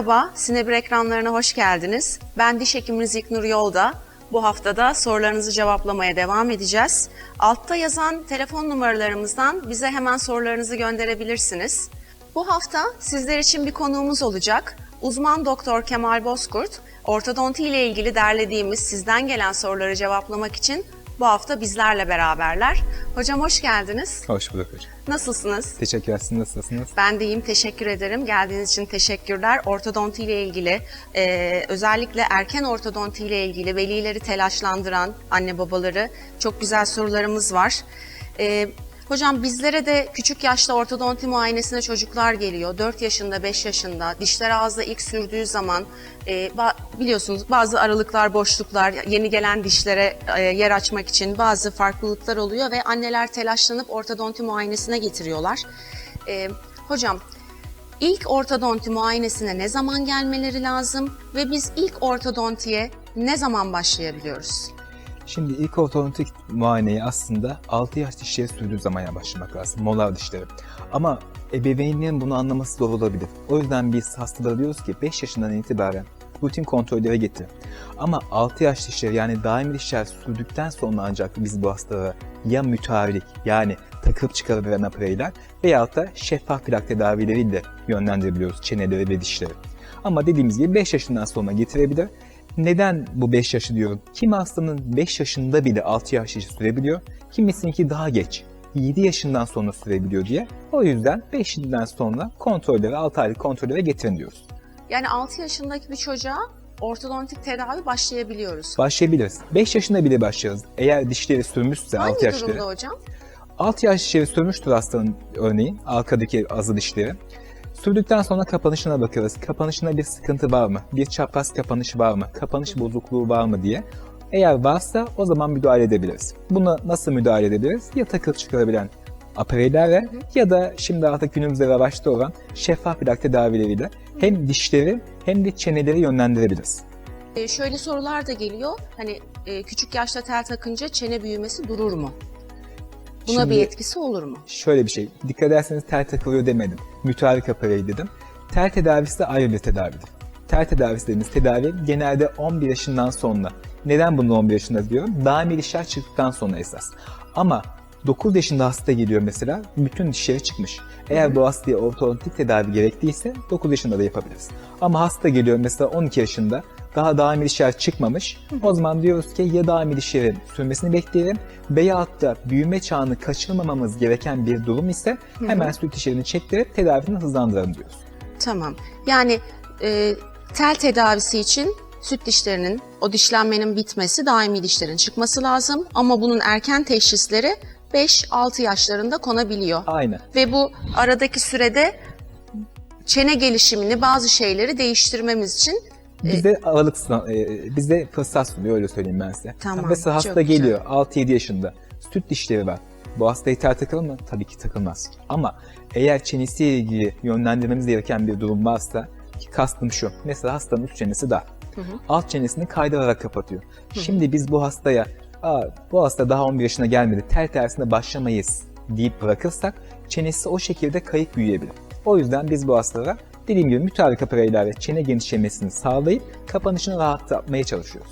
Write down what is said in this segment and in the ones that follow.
Merhaba, Sinebir ekranlarına hoş geldiniz. Ben diş hekiminiz İlknur Yolda. Bu haftada sorularınızı cevaplamaya devam edeceğiz. Altta yazan telefon numaralarımızdan bize hemen sorularınızı gönderebilirsiniz. Bu hafta sizler için bir konuğumuz olacak. Uzman doktor Kemal Bozkurt, ortodonti ile ilgili derlediğimiz sizden gelen soruları cevaplamak için bu hafta bizlerle beraberler. Hocam hoş geldiniz. Hoş bulduk hocam. Nasılsınız? Teşekkürler. Siz nasılsınız? Ben de iyiyim, teşekkür ederim. Geldiğiniz için teşekkürler. Ortodonti ile ilgili, e, özellikle erken ortodonti ile ilgili velileri telaşlandıran anne babaları çok güzel sorularımız var. E, hocam bizlere de küçük yaşta ortodonti muayenesine çocuklar geliyor. 4 yaşında, 5 yaşında. Dişler ağızda ilk sürdüğü zaman e, ba- biliyorsunuz bazı aralıklar, boşluklar, yeni gelen dişlere e, yer açmak için bazı farklılıklar oluyor ve anneler telaşlanıp ortodonti muayenesine getiriyorlar. E, hocam ilk ortodonti muayenesine ne zaman gelmeleri lazım ve biz ilk ortodontiye ne zaman başlayabiliyoruz? Şimdi ilk ortodontik muayeneyi aslında 6 yaş dişleri sürdüğü zaman başlamak lazım. Molar dişleri. Ama ebeveynlerin bunu anlaması zor olabilir. O yüzden biz hastalara diyoruz ki 5 yaşından itibaren rutin kontrollere getir. Ama 6 yaş dişleri yani daimi dişler sürdükten sonra ancak biz bu hastalara ya müteahhitlik yani takıp çıkarıveren apareyler veyahut da şeffaf plak tedavileriyle yönlendirebiliyoruz çeneleri ve dişleri. Ama dediğimiz gibi 5 yaşından sonra getirebilir. Neden bu 5 yaşı diyorum? Kimi hastanın 5 yaşında bile 6 yaş dişi sürebiliyor, kimisininki daha geç. 7 yaşından sonra sürebiliyor diye. O yüzden 5'inden sonra kontrollere, 6 aylık kontrollere getirin diyoruz. Yani 6 yaşındaki bir çocuğa ortodontik tedavi başlayabiliyoruz. Başlayabiliriz. 5 yaşında bile başlarız. Eğer dişleri sürmüşse 6 Hangi yaşları. durumda hocam? 6 yaş dişleri sürmüştür hastanın örneğin arkadaki azı dişleri. Sürdükten sonra kapanışına bakarız. Kapanışında bir sıkıntı var mı? Bir çapraz kapanış var mı? Kapanış bozukluğu var mı diye. Eğer varsa o zaman müdahale edebiliriz. Buna nasıl müdahale edebiliriz? Ya takıp çıkarabilen apareylerle ya da şimdi artık günümüzde revaçta olan şeffaf plak tedavileriyle hem dişleri hem de çeneleri yönlendirebiliriz. Ee, şöyle sorular da geliyor. Hani e, küçük yaşta tel takınca çene büyümesi durur mu? Buna Şimdi- bir etkisi olur mu? Şöyle bir şey, dikkat ederseniz tel takılıyor demedim. Müteahhit apareyi dedim. Tel tedavisi de ayrı bir tedavidir. Tel tedavisi dediğimiz tedavi genelde 11 yaşından sonra. Neden bunu 11 yaşında diyorum? Daimi dişler çıktıktan sonra esas. Ama 9 yaşında hasta geliyor mesela, bütün dişleri çıkmış. Eğer bu hastaya ortodontik tedavi gerekliyse 9 yaşında da yapabiliriz. Ama hasta geliyor mesela 12 yaşında, daha daimi dişler çıkmamış. O zaman diyoruz ki ya daimi dişlerin sürmesini bekleyelim veyahut da büyüme çağını kaçırmamamız gereken bir durum ise hemen süt dişlerini çektirip tedavisini hızlandıralım diyoruz. Tamam. Yani e, tel tedavisi için süt dişlerinin, o dişlenmenin bitmesi, daimi dişlerin çıkması lazım. Ama bunun erken teşhisleri 5-6 yaşlarında konabiliyor. Aynen. Ve bu aradaki sürede çene gelişimini, bazı şeyleri değiştirmemiz için Bizde aralık sınav, e, bizde fırsat sunuyor öyle söyleyeyim ben size. Tamam, Mesela hasta geliyor 6-7 yaşında süt dişleri var. Bu hastaya tel takılır mı? Tabii ki takılmaz. Ama eğer çenesiyle ilgili yönlendirmemiz gereken bir durum varsa ki kastım şu. Mesela hastanın üst çenesi dar. Alt çenesini kaydırarak kapatıyor. Şimdi biz bu hastaya Aa, bu hasta daha 11 yaşına gelmedi tel tersine başlamayız deyip bırakırsak çenesi o şekilde kayıp büyüyebilir. O yüzden biz bu hastalara dediğim gibi müteahhit apareylerle çene genişlemesini sağlayıp kapanışını rahatlatmaya çalışıyoruz.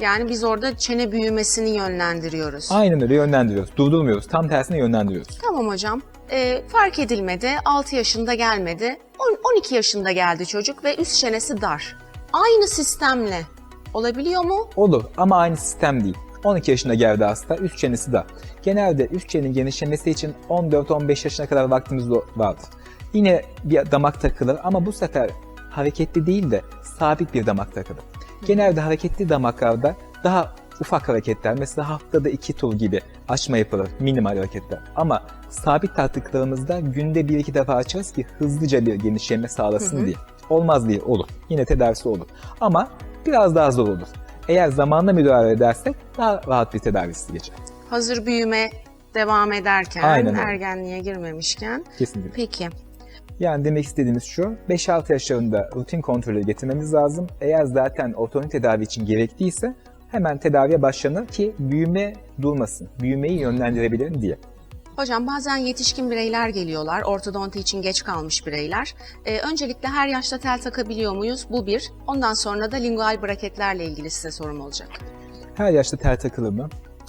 yani biz orada çene büyümesini yönlendiriyoruz. Aynen öyle yönlendiriyoruz. Durdurmuyoruz. Tam tersine yönlendiriyoruz. Tamam hocam. Ee, fark edilmedi. 6 yaşında gelmedi. On- 12 yaşında geldi çocuk ve üst çenesi dar. Aynı sistemle olabiliyor mu? Olur ama aynı sistem değil. 12 yaşında geldi hasta, üst çenesi de. Genelde üst çenenin genişlemesi için 14-15 yaşına kadar vaktimiz vardır. Yine bir damak takılır ama bu sefer hareketli değil de sabit bir damak takılır. Genelde hareketli damaklarda daha ufak hareketler, mesela haftada iki tur gibi açma yapılır, minimal hareketler. Ama sabit taktıklarımızda günde bir iki defa açarız ki hızlıca bir genişleme sağlasın diye. Olmaz diye olur. Yine tedavisi olur. Ama biraz daha zor olur. Eğer zamanla müdahale edersek daha rahat bir tedavisi geçer. Hazır büyüme devam ederken, Aynen öyle. ergenliğe girmemişken. Kesinlikle. Peki. Yani demek istediğimiz şu, 5-6 yaşlarında rutin kontrolü getirmemiz lazım. Eğer zaten ortodontik tedavi için gerekliyse hemen tedaviye başlanır ki büyüme durmasın, büyümeyi yönlendirebilirim diye. Hocam bazen yetişkin bireyler geliyorlar, ortodonti için geç kalmış bireyler. Ee, öncelikle her yaşta tel takabiliyor muyuz? Bu bir. Ondan sonra da lingual braketlerle ilgili size sorum olacak. Her yaşta tel takılır mı?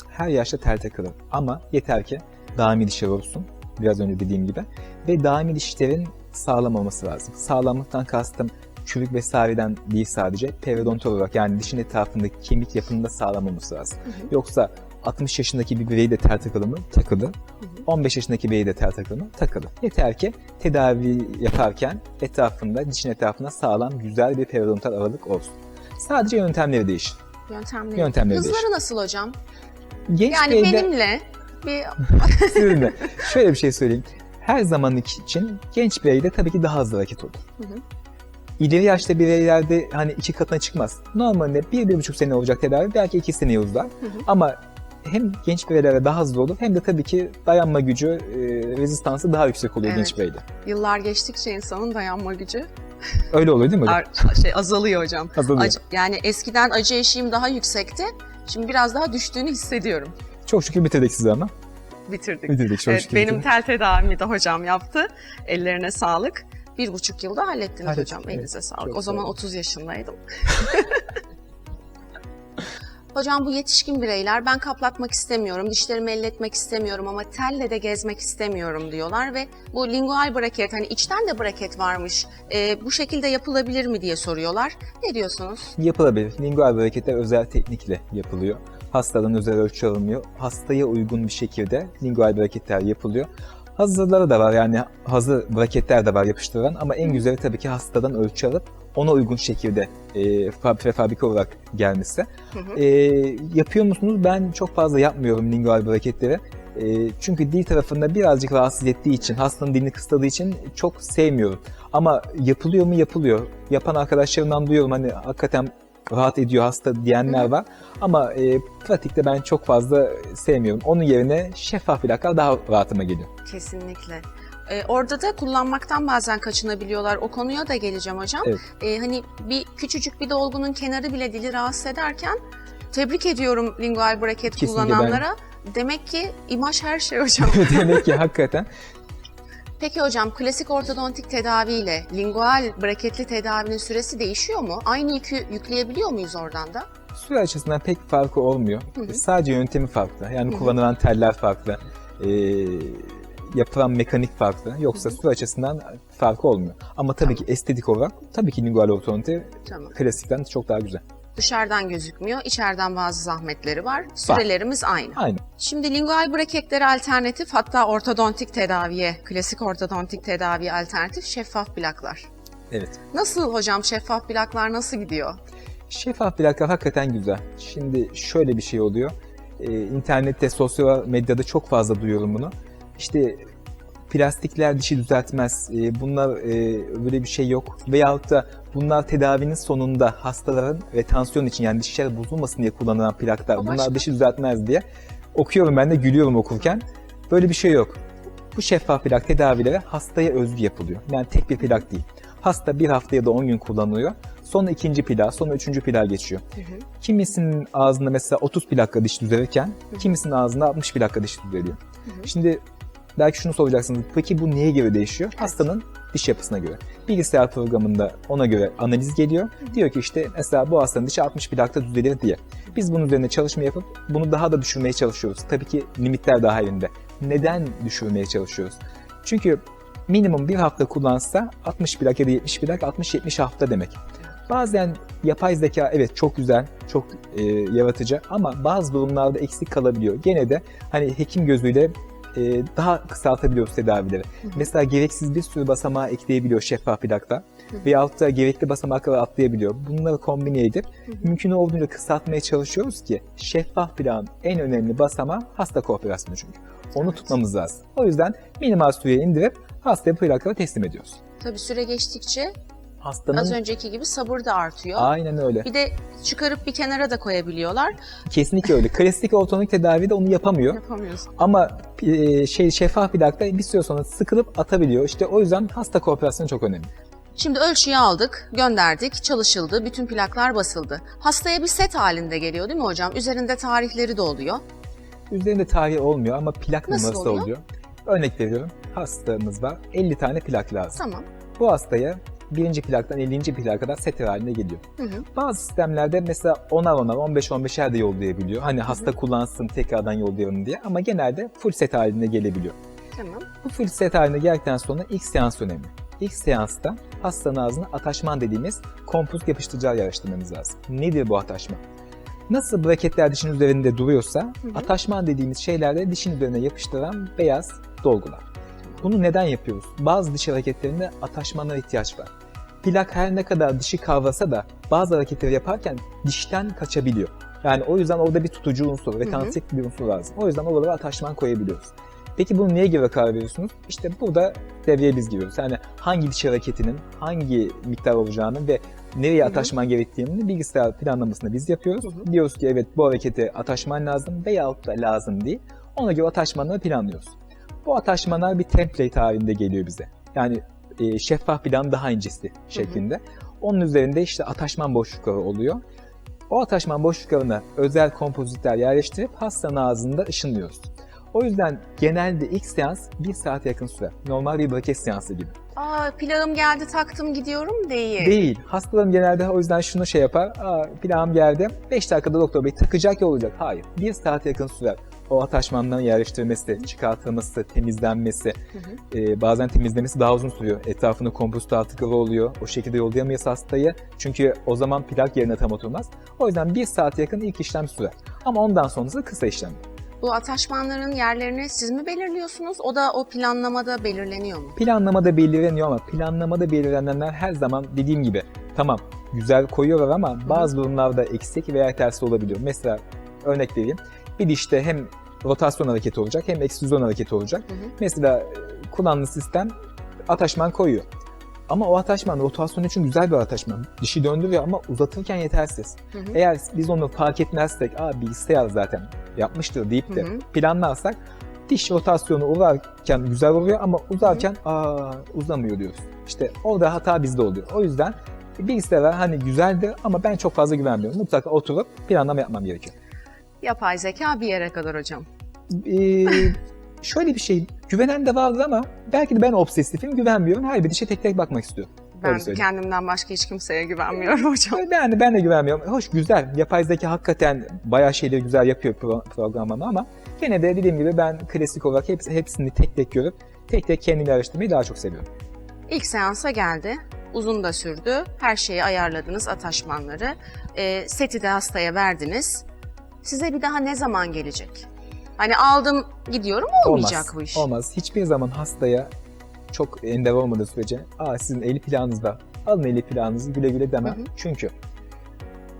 Her yaşta tel takılır. Ama yeter ki daimi dişler olsun. Biraz önce dediğim gibi. Ve daimi dişlerin sağlam olması lazım. Sağlamlıktan kastım çürük vesaireden değil sadece periodontal olarak yani dişin etrafındaki kemik yapının sağlam olması lazım. Yoksa 60 yaşındaki bir birey de tel takılır mı? Takılır. 15 yaşındaki birey de tel takılır mı? Takılır. Yeter ki tedavi yaparken etrafında, dişin etrafında sağlam, güzel bir periodontal aralık olsun. Sadece yöntemleri değişir. Yöntemleri. Yöntemleri Hızları değişir. nasıl hocam? Genç Yani benimle bir. Şöyle bir şey söyleyeyim. Her zaman için genç bireyde tabii ki daha hızlı hareket olur. Hı hı. İleri yaşta bireylerde hani iki katına çıkmaz. Normalde bir, bir buçuk sene olacak tedavi belki iki seneye uzar. hı. Ama hem genç bireylere daha hızlı olur hem de tabii ki dayanma gücü, e, rezistansı daha yüksek oluyor Evet. genç bireyde. yıllar geçtikçe insanın dayanma gücü Öyle oluyor değil mi hocam? şey azalıyor hocam. Azalıyor. Acı- yani eskiden acı eşiğim daha yüksekti. Şimdi biraz daha düştüğünü hissediyorum. Çok şükür bitirdik sizi ama. Bitirdik. Bitirdik Evet, benim bitirdik. tel tedavimi de hocam yaptı. Ellerine sağlık. Bir buçuk yılda hallettiniz Hallettik, hocam. evet. Elinize sağlık. Çok o zaman olun. 30 yaşındaydım. hocam bu yetişkin bireyler ben kaplatmak istemiyorum, dişlerimi elletmek istemiyorum ama telle de gezmek istemiyorum diyorlar ve bu lingual braket hani içten de braket varmış. e, bu şekilde yapılabilir mi diye soruyorlar. Ne diyorsunuz? Yapılabilir. Lingual hareketler özel teknikle yapılıyor. Hastadan özel ölçü alınmıyor. Hastaya uygun bir şekilde lingual hareketler yapılıyor. Hazırları da var yani hazır braketler de var yapıştırılan ama en güzeli tabii ki hastadan ölçü alıp ona uygun şekilde e, fab- prefabrike olarak gelmesi. Hı hı. E, yapıyor musunuz? Ben çok fazla yapmıyorum lingual hareketleri. E, çünkü dil tarafında birazcık rahatsız ettiği için, hastanın dilini kısıtladığı için çok sevmiyorum. Ama yapılıyor mu? Yapılıyor. Yapan arkadaşlarımdan duyuyorum hani hakikaten rahat ediyor hasta diyenler var. Ama e, pratikte ben çok fazla sevmiyorum. Onun yerine şeffaf plaklar daha rahatıma geliyor. Kesinlikle. Ee, orada da kullanmaktan bazen kaçınabiliyorlar. O konuya da geleceğim hocam. Evet. Ee, hani bir küçücük bir dolgunun kenarı bile dili rahatsız ederken tebrik ediyorum lingual braket Kesinlikle kullananlara. Demek ki imaj her şey hocam. Demek ki hakikaten Peki hocam klasik ortodontik tedaviyle lingual braketli tedavinin süresi değişiyor mu? Aynı yükü yükleyebiliyor muyuz oradan da? süre açısından pek farkı olmuyor. Hı hı. Sadece yöntemi farklı. Yani Hı hı. kullanılan teller farklı. E, yapılan mekanik farklı. Yoksa süre açısından farkı olmuyor. Ama tabii ki estetik olarak tabii ki lingual ortodonti Tamam. klasikten çok daha güzel. Dışarıdan gözükmüyor, içeriden bazı zahmetleri var. Sürelerimiz aynı. Aynı. Şimdi lingual braketlere alternatif hatta ortodontik tedaviye, klasik ortodontik tedaviye alternatif şeffaf plaklar. Evet. Nasıl hocam şeffaf plaklar nasıl gidiyor? Şeffaf plaklar hakikaten güzel. Şimdi şöyle bir şey oluyor. Ee, internette, sosyal medyada çok fazla duyuyorum bunu. İşte plastikler dişi düzeltmez. Ee, bunlar e, böyle bir şey yok. Veyahut da bunlar tedavinin sonunda hastaların ve tansiyon için yani dişler bozulmasın diye kullanılan plaklar. Bunlar başka. dişi düzeltmez diye. Okuyorum ben de gülüyorum okurken. Böyle bir şey yok. Bu şeffaf plak tedavileri hastaya özgü yapılıyor. Yani tek bir plak değil. Hasta bir hafta ya da 10 gün kullanıyor. Sonra ikinci plak, sonra üçüncü plak geçiyor. Kimisinin ağzında mesela 30 plakla diş düzelirken kimisinin ağzında 60 plakla diş düzeliyor. hı. Şimdi belki şunu soracaksınız. Peki bu neye göre değişiyor? Hastanın diş yapısına göre. Bilgisayar programında ona göre analiz geliyor. Diyor ki işte mesela bu hastanın dişi 60 plakta düzelir diye. Biz bunun üzerine çalışma yapıp bunu daha da düşürmeye çalışıyoruz. Tabii ki limitler dahilinde. Neden düşürmeye çalışıyoruz? Çünkü minimum bir hafta kullansa 60 plak ya da 70 plak 60-70 hafta demek. Bazen yapay zeka evet çok güzel, çok e, yaratıcı ama bazı durumlarda eksik kalabiliyor. Gene de hani hekim gözüyle e, daha kısaltabiliyoruz tedavileri. Mesela gereksiz bir sürü basamağı ekleyebiliyor şeffaf plakta. Veyahut da gerekli basamakları atlayabiliyor. Bunları kombine edip mümkün olduğunca kısaltmaya çalışıyoruz ki şeffaf plağın en önemli basamağı hasta kooperasyonu çünkü. Onu Evet. tutmamız lazım. O yüzden minimal süreye indirip hastaya plakları teslim ediyoruz. Tabii süre geçtikçe Hastanın az önceki gibi sabır da artıyor. aynen öyle. Bir de çıkarıp bir kenara da koyabiliyorlar. Kesinlikle öyle. Klasik ortodonik tedavide onu yapamıyor. Yapamıyorsun. Ama e, şey şeffaf plakta bir süre sonra sıkılıp atabiliyor. İşte o yüzden hasta kooperasyonu çok önemli. Şimdi ölçüyü aldık, gönderdik, çalışıldı, bütün plaklar basıldı. Hastaya bir set halinde geliyor değil mi hocam? Üzerinde tarihleri de oluyor. Üzerinde tarih olmuyor ama plak Nasıl numarası oluyor? oluyor. Örnek veriyorum. Hastamız var. 50 tane plak lazım. Tamam. Bu hastaya birinci plaktan 50. plaka kadar setir haline geliyor. Hı hı. Bazı sistemlerde mesela 10'ar 10'ar 15-15'er de yollayabiliyor. Hani hasta kullansın tekrardan yollayalım diye ama genelde full set halinde gelebiliyor. Tamam. Bu full set haline geldikten sonra ilk seans önemli. İlk seansta hastanın ağzına ataşman dediğimiz kompozit yapıştırıcılar yerleştirmemiz lazım. Nedir bu ataşma? Nasıl braketler dişin üzerinde duruyorsa, hı. ataşman dediğimiz şeyler de dişin üzerine yapıştıran beyaz dolgular. Bunu neden yapıyoruz? Bazı diş hareketlerinde ataşmanlara ihtiyaç var. Plak her ne kadar dişi kavrasa da bazı hareketleri yaparken dişten kaçabiliyor. Yani o yüzden orada bir tutucu unsur ve hı. tansitik bir unsur lazım. O yüzden oralara ataşman koyabiliyoruz. Peki bunu neye göre karar veriyorsunuz? İşte burada devreye biz giriyoruz. Yani hangi diş hareketinin hangi miktar olacağını ve nereye Hı hı. ataşman gerektiğini bilgisayar planlamasını biz yapıyoruz. Hı hı. Diyoruz ki evet bu harekete ataşman lazım veyahut da lazım değil. Ona göre ataşmanları planlıyoruz. Bu ataşmanlar bir template halinde geliyor bize. Yani e, şeffaf plan daha incesi şeklinde. Onun üzerinde işte ataşman boşlukları oluyor. O ataşman boşluklarına özel kompozitler yerleştirip hastanın ağzında ışınlıyoruz. O yüzden genelde ilk seans bir saate yakın sürer. Normal bir braket seansı gibi. Aa plağım geldi taktım gidiyorum değil. Değil. Hastalarım genelde o yüzden şunu şey yapar. Aa, plağım geldi. 5 dakikada doktor bey takacak ya olacak. Hayır. Bir saate yakın sürer. O ataşmanların yerleştirilmesi, çıkartılması, temizlenmesi, Hı hı. e, bazen temizlemesi daha uzun sürüyor. Etrafında kompozit atıkları oluyor. O şekilde yollayamayız hastayı. Çünkü o zaman plak yerine tam oturmaz. O yüzden bir saate yakın ilk işlem sürer. Ama ondan sonrası kısa işlem. Bu ataşmanların yerlerini siz mi belirliyorsunuz? O da o planlamada belirleniyor mu? Planlamada belirleniyor ama planlamada belirlenenler her zaman dediğim gibi tamam güzel koyuyorlar ama bazı durumlarda eksik veya tersi olabiliyor. Mesela örnek vereyim. Bir dişte hem rotasyon hareketi olacak hem ekstrüzyon hareketi olacak. Hı hı. Mesela e, kullanılan sistem ataşman koyuyor. Ama o ataşman rotasyon için güzel bir ataşman. Dişi döndürüyor ama uzatırken yetersiz. Hı hı. Eğer biz onu fark etmezsek, aa bilgisayar zaten yapmıştır deyip de Hı hı. planlarsak diş rotasyonu uzarken güzel oluyor ama uzarken aa uzamıyor diyoruz. İşte orada hata bizde oluyor. O yüzden bilgisayar hani güzeldir ama ben çok fazla güvenmiyorum. Mutlaka oturup planlama yapmam gerekiyor. Yapay zeka bir yere kadar hocam. Ee, şöyle bir şey, güvenen de vardır ama belki de ben obsesifim, güvenmiyorum. Her bir dişe tek tek bakmak istiyorum. Ben kendimden başka hiç kimseye güvenmiyorum hocam. Ben, ben de güvenmiyorum. Hoş güzel, yapay zeka hakikaten bayağı şeyleri güzel yapıyor pro, programlama ama gene de dediğim gibi ben klasik olarak hepsi, hepsini tek tek görüp tek tek kendimi araştırmayı daha çok seviyorum. İlk seansa geldi. Uzun da sürdü. Her şeyi ayarladınız, ataşmanları. Ee, seti de hastaya verdiniz. Size bir daha ne zaman gelecek? Hani aldım gidiyorum olmayacak olmaz, bu iş. Olmaz. Hiçbir zaman hastaya çok ender olmadığı sürece aa sizin 50 planınız var. Alın 50 planınızı güle güle demem. Hı hı. Çünkü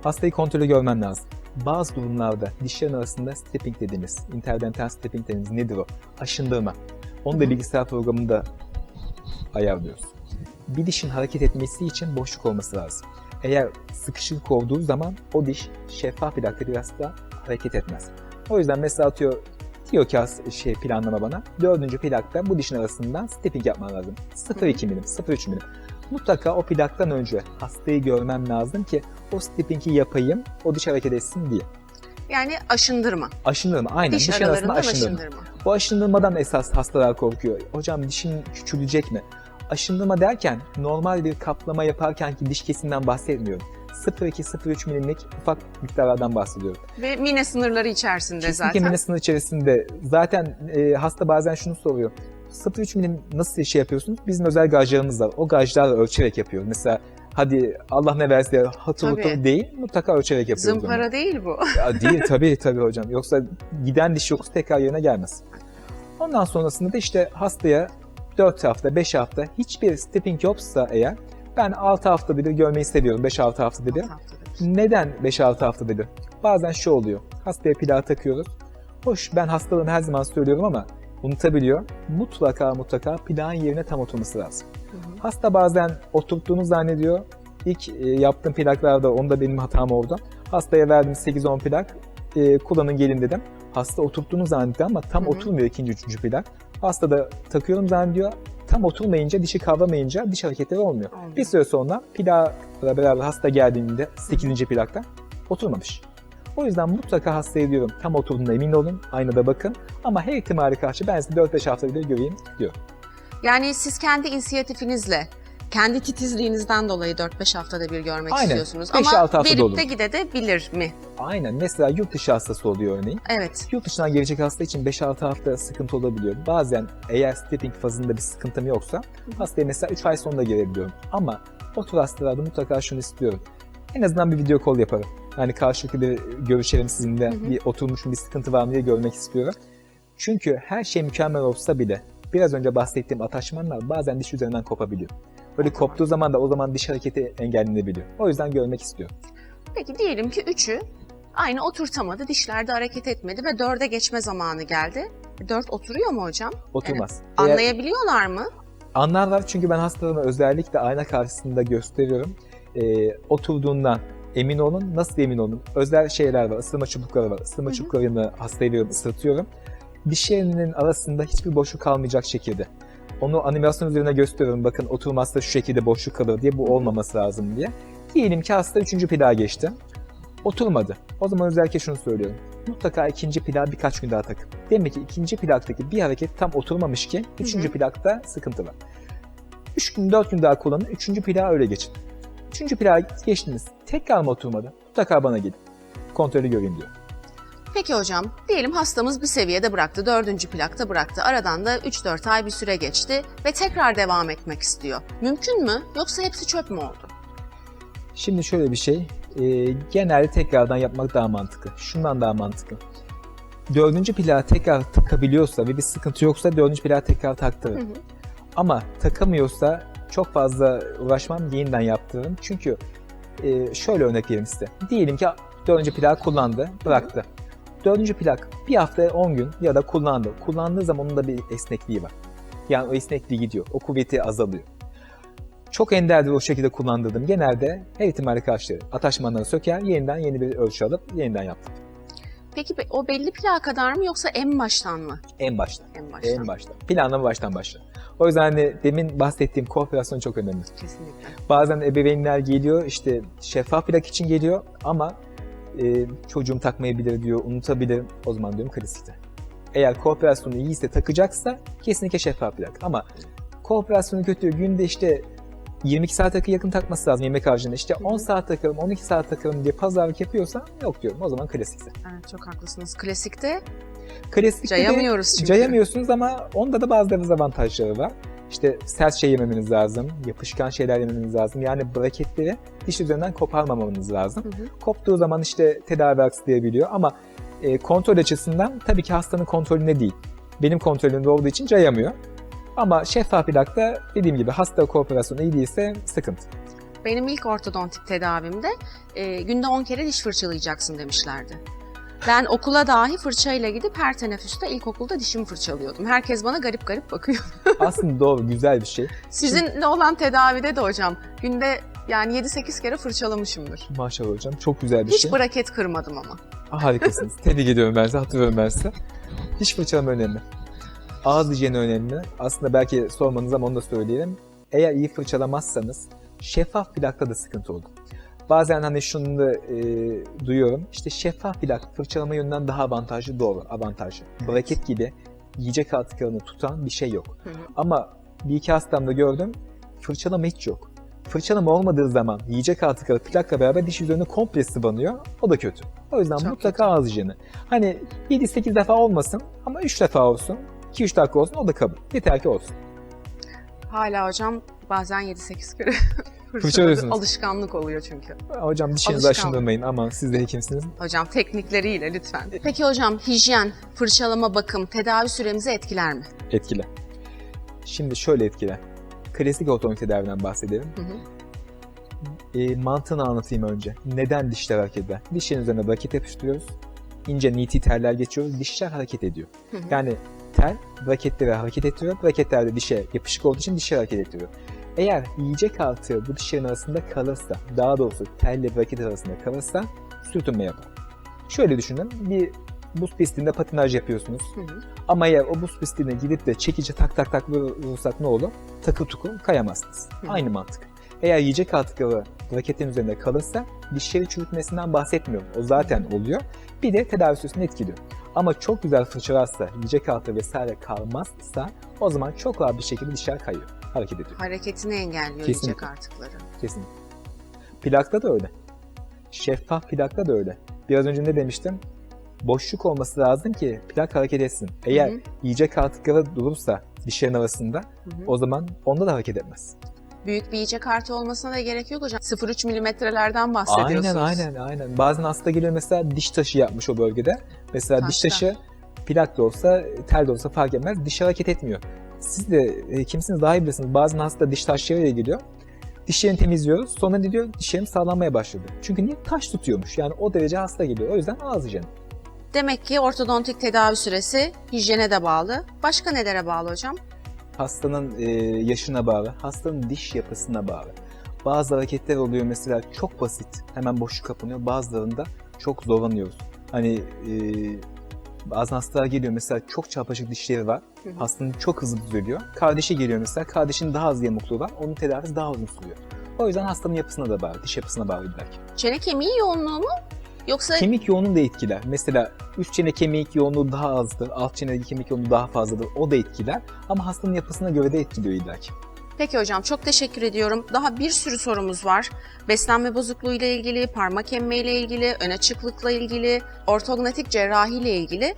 hastayı kontrolü görmen lazım. Bazı durumlarda dişlerin arasında stepping dediğimiz, interdental stepping dediğimiz nedir o? Aşındırma. Onu da bilgisayar programında ayarlıyoruz. Bir dişin hareket etmesi için boşluk olması lazım. Eğer sıkışık olduğu zaman o diş şeffaf bir dakika biraz da hareket etmez. O yüzden mesela atıyor diyor ki şey planlama bana dördüncü plakta bu dişin arasından stepping yapman lazım. 0,2 milim, 0,3 milim. Mutlaka o plaktan önce hastayı görmem lazım ki o stepping'i yapayım, o diş hareket etsin diye. Yani aşındırma. Aşındırma, aynen. Diş arasında aralarında aşındırma. aşındırma. Bu aşındırmadan esas hastalar korkuyor. Hocam dişin küçülecek mi? Aşındırma derken normal bir kaplama yaparken ki diş kesinden bahsetmiyorum. 0,2-0,3 milimlik ufak miktarlardan bahsediyorum. Ve mine sınırları içerisinde Kesinlikle zaten. mine sınır içerisinde. Zaten e, hasta bazen şunu soruyor. 0,3 milim nasıl şey yapıyorsunuz? Bizim özel gajlarımız var. O gajlarla ölçerek yapıyoruz. Mesela hadi Allah ne verse hatır değil mutlaka ölçerek yapıyoruz. onu. Zımpara değil bu. Ya değil tabii tabii hocam. Yoksa giden diş yoksa tekrar yerine gelmez. Ondan sonrasında da işte hastaya 4 hafta, 5 hafta hiçbir stepping yoksa eğer ben 6 hafta bir görmeyi seviyorum 5-6 haftada bir. Haftada. Neden 5-6 haftada bir? Bazen şu oluyor. Hastaya plağı takıyoruz. Hoş ben hastalığımı her zaman söylüyorum ama unutabiliyor. Mutlaka mutlaka plağın yerine tam oturması lazım. Hı hı. Hasta bazen oturttuğunu zannediyor. İlk e, yaptığım plaklarda onda benim hatam oldu. Hastaya verdim 8-10 plak. E, kullanın gelin dedim. Hasta oturttuğunu zannetti ama tam Hı hı. oturmuyor ikinci, üçüncü plak. Hasta da takıyorum zannediyor. Tam oturmayınca, dişi kavramayınca diş hareketleri olmuyor. Olmuyor. Bir süre sonra plakla beraber hasta geldiğinde 8. plakta oturmamış. O yüzden mutlaka hastaya diyorum tam oturduğuna emin olun, aynada bakın. Ama her ihtimali karşı ben sizi 4-5 hafta bir göreyim diyorum. Yani siz kendi inisiyatifinizle, kendi titizliğinizden dolayı 4-5 haftada bir görmek Aynen. istiyorsunuz. 5-6 Ama haftada verip olur. de gidebilir mi? Aynen mesela yurt dışı hastası oluyor örneğin. Evet. Yurt dışından gelecek hasta için 5-6 hafta sıkıntı olabiliyor. Bazen eğer stepping fazında bir sıkıntım yoksa hastaya mesela 3 ay sonunda gelebiliyorum. Ama o tür hastalarda mutlaka şunu istiyorum. En azından bir video call yaparım. Yani karşılıklı bir görüşelim sizinle Hı hı. bir oturmuş mu bir sıkıntı var mı diye görmek istiyorum. Çünkü her şey mükemmel olsa bile biraz önce bahsettiğim ataşmanlar bazen diş üzerinden kopabiliyor. Böyle koptuğu zaman da o zaman diş hareketi engellenebiliyor. O yüzden görmek istiyorum. Peki diyelim ki üçü aynı oturtamadı, dişlerde hareket etmedi ve dörde geçme zamanı geldi. Dört oturuyor mu hocam? Oturmaz. Eğer- Anlayabiliyorlar mı? Anlarlar çünkü ben hastalarıma özellikle ayna karşısında gösteriyorum. Ee, oturduğundan emin olun. Nasıl emin olun? Özel şeyler var. Isırma çubukları var. Isırma çubuklarını hastaya veriyorum, ısırtıyorum. Dişlerinin arasında hiçbir boşluk kalmayacak şekilde. Onu animasyon üzerine gösteriyorum. Bakın oturmazsa şu şekilde boşluk kalır diye. Bu olmaması lazım diye. Diyelim ki hasta üçüncü plağa geçti. Oturmadı. O zaman özellikle şunu söylüyorum. Mutlaka ikinci plağa birkaç gün daha takın. Demek ki ikinci plaktaki bir hareket tam oturmamış ki üçüncü hı. plakta sıkıntı var. 3 gün 4 gün daha kullanın. Üçüncü plağa öyle geçin. Üçüncü plağa geçtiniz. Tekrar mı oturmadı? Mutlaka bana gidin. Kontrolü göreyim diyor. Peki hocam, diyelim hastamız bir seviyede bıraktı, dördüncü plakta bıraktı. Aradan da 3-4 ay bir süre geçti ve tekrar devam etmek istiyor. Mümkün mü yoksa hepsi çöp mü oldu? Şimdi şöyle bir şey. E, genelde tekrardan yapmak daha mantıklı. Şundan daha mantıklı. Dördüncü plağa tekrar takabiliyorsa ve bir sıkıntı yoksa dördüncü plağa tekrar Hı taktırın. hı. Ama takamıyorsa çok fazla uğraşmam yeniden yaptırırım. Çünkü e, şöyle örnek vereyim size. Diyelim ki dördüncü plak kullandı, bıraktı. Dördüncü plak bir hafta 10 gün ya da kullandı. Kullandığı zaman onun da bir esnekliği var. Yani o esnekliği gidiyor. O kuvveti azalıyor. Çok enderdir o şekilde kullandırdım. Genelde her ihtimale karşı ataşmanları söker, yeniden yeni bir ölçü alıp yeniden yaptım. Peki o belli plağa kadar mı yoksa en baştan mı? En başta. En baştan. En başta. Planlama baştan başla. O yüzden hani demin bahsettiğim kooperasyon çok önemli. Kesinlikle. Bazen ebeveynler geliyor işte şeffaf plak için geliyor ama e, çocuğum takmayabilir diyor, unutabilir. O zaman diyorum klasikte. Eğer kooperasyonu iyiyse takacaksa kesinlikle şeffaf plak. Ama kooperasyonu kötü günde işte 22 saate yakın takması lazım yemek haricinde. İşte Hı hı. 10 saat takarım, 12 saat takarım diye pazarlık yapıyorsa yok diyorum. O zaman klasikse. Evet çok haklısınız. Klasikte Klasikte de cayamıyoruz çünkü. Cayamıyorsunuz ama onda da bazı dezavantajları var. İşte sert şey yememeniz lazım, yapışkan şeyler yememeniz lazım. Yani braketleri diş üzerinden koparmamanız lazım. Hı hı. Koptuğu zaman işte tedavi aksayabiliyor ama e, kontrol açısından tabii ki hastanın kontrolünde değil. Benim kontrolümde olduğu için cayamıyor. Ama şeffaf plakta dediğim gibi hasta kooperasyonu iyi değilse sıkıntı. Benim ilk ortodontik tedavimde e, günde 10 kere diş fırçalayacaksın demişlerdi. Ben okula dahi fırçayla gidip her teneffüste ilkokulda dişimi fırçalıyordum. Herkes bana garip garip bakıyor. Aslında doğru, güzel bir şey. Sizinle olan tedavide de hocam günde yani 7-8 kere fırçalamışımdır. Maşallah hocam çok güzel bir Hiç şey. braket kırmadım ama. Ah, Harikasınız. Tebrik ediyorum ben size, hatırlıyorum ben size. Diş fırçalama önemli. Ağız hijyeni önemli. Aslında belki sormanız ama onu da söyleyelim. Eğer iyi fırçalamazsanız şeffaf plakta da sıkıntı olur. Bazen hani şunu da e, duyuyorum. İşte şeffaf plak fırçalama yönünden daha avantajlı. Doğru, avantajlı. Braket gibi yiyecek artıklarını tutan bir şey yok. Hı hı. Ama bir iki hastamda gördüm. Fırçalama hiç yok. Fırçalama olmadığı zaman yiyecek artıkları plakla beraber diş üzerine komple sıvanıyor. O da kötü. O yüzden Çok mutlaka kötü. ağız hijyeni. Hani 7-8 defa olmasın ama 3 defa olsun. 2-3 dakika olsun o da kabul. Yeter ki olsun. Hala hocam bazen 7-8 kere Fırçalıyorsunuz. Alışkanlık oluyor çünkü. Hocam dişinizi Alışkanlık. aşındırmayın ama siz de hekimsiniz. Hocam teknikleriyle lütfen. Peki hocam hijyen, fırçalama, bakım tedavi süremizi etkiler mi? Etkiler. Şimdi şöyle etkiler. Klasik otomatik tedaviden bahsedelim. Hı hı. E, mantığını anlatayım önce. Neden dişler hareket eder? Dişlerin üzerine braket yapıştırıyoruz. İnce niti teller geçiyoruz. Dişler hareket ediyor. Hı hı. Yani tel braketleri hareket ettiriyor. Braketler de dişe yapışık olduğu için dişler hareket ettiriyor. Eğer yiyecek artığı bu dişlerin arasında kalırsa, daha doğrusu telle braket arasında kalırsa sürtünme yapar. Şöyle düşünün. Bir buz pistinde patinaj yapıyorsunuz. Hı hı. Ama eğer o buz pistine gidip de çekici tak tak tak vurursak ne olur? Takır tukur kayamazsınız. Hı. Aynı mantık. Eğer yiyecek artıkları braketin üzerinde kalırsa dişleri çürütmesinden bahsetmiyorum. O zaten oluyor. Bir de tedavi süresini etkiliyor. Ama çok güzel fırçalarsa, yiyecek altı vesaire kalmazsa o zaman çok rahat bir şekilde dişler kayıyor. Hareket ediyor. Hareketini engelliyor Kesinlikle. yiyecek artıkları. Kesinlikle. Plakta da öyle. Şeffaf plakta da öyle. Biraz önce ne demiştim? Boşluk olması lazım ki plak hareket etsin. Eğer Hı hı. yiyecek artıkları durursa dişlerin arasında Hı hı. o zaman onda da hareket etmez. Büyük bir yiyecek artı olmasına da gerek yok hocam. 0,3 milimetrelerden bahsediyorsunuz. Aynen aynen aynen. Bazen hasta geliyor mesela diş taşı yapmış o bölgede. Mesela diş Taşlar. taşı plak da olsa, tel de olsa fark etmez. Diş hareket etmiyor. Siz de e, kimsiniz daha iyi bilirsiniz. Bazen hasta diş taşlarıyla geliyor. Dişlerini temizliyoruz. Sonra ne diyor? Dişlerim sağlanmaya başladı. Çünkü niye? Taş tutuyormuş. Yani o derece hasta geliyor. O yüzden ağız hijyeni. Demek ki ortodontik tedavi süresi hijyene de bağlı. Başka nelere bağlı hocam? Hastanın e, yaşına bağlı, hastanın diş yapısına bağlı. Bazı hareketler oluyor mesela çok basit, hemen boşluk kapanıyor. Bazılarında çok zorlanıyoruz. Hani e, bazen hastalar geliyor mesela çok çarpışık dişleri var. Hı hı. Hastanın çok hızlı düzeliyor. Kardeşi geliyor mesela, kardeşinin daha az yamukluğu var. Onun tedavisi daha uzun sürüyor. O yüzden hastanın yapısına da bağlı, diş yapısına bağlı illaki. Çene kemiği yoğunluğu mu? Yoksa Kemik yoğunluğu da etkiler. Mesela üst çene kemik yoğunluğu daha azdır, alt çene kemik yoğunluğu daha fazladır. O da etkiler. Ama hastanın yapısına göre de etkiliyor illaki. Peki hocam çok teşekkür ediyorum. Daha bir sürü sorumuz var. Beslenme bozukluğu ile ilgili, parmak emme ile ilgili, ön açıklıkla ilgili, ortognatik cerrahi ile ilgili.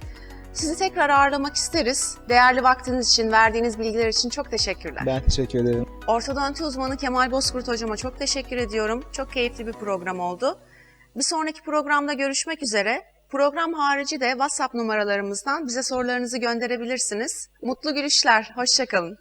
Sizi tekrar ağırlamak isteriz. Değerli vaktiniz için, verdiğiniz bilgiler için çok teşekkürler. Ben teşekkür ederim. Ortodonti uzmanı Kemal Bozkurt hocama çok teşekkür ediyorum. Çok keyifli bir program oldu. Bir sonraki programda görüşmek üzere. Program harici de WhatsApp numaralarımızdan bize sorularınızı gönderebilirsiniz. Mutlu gülüşler, hoşçakalın.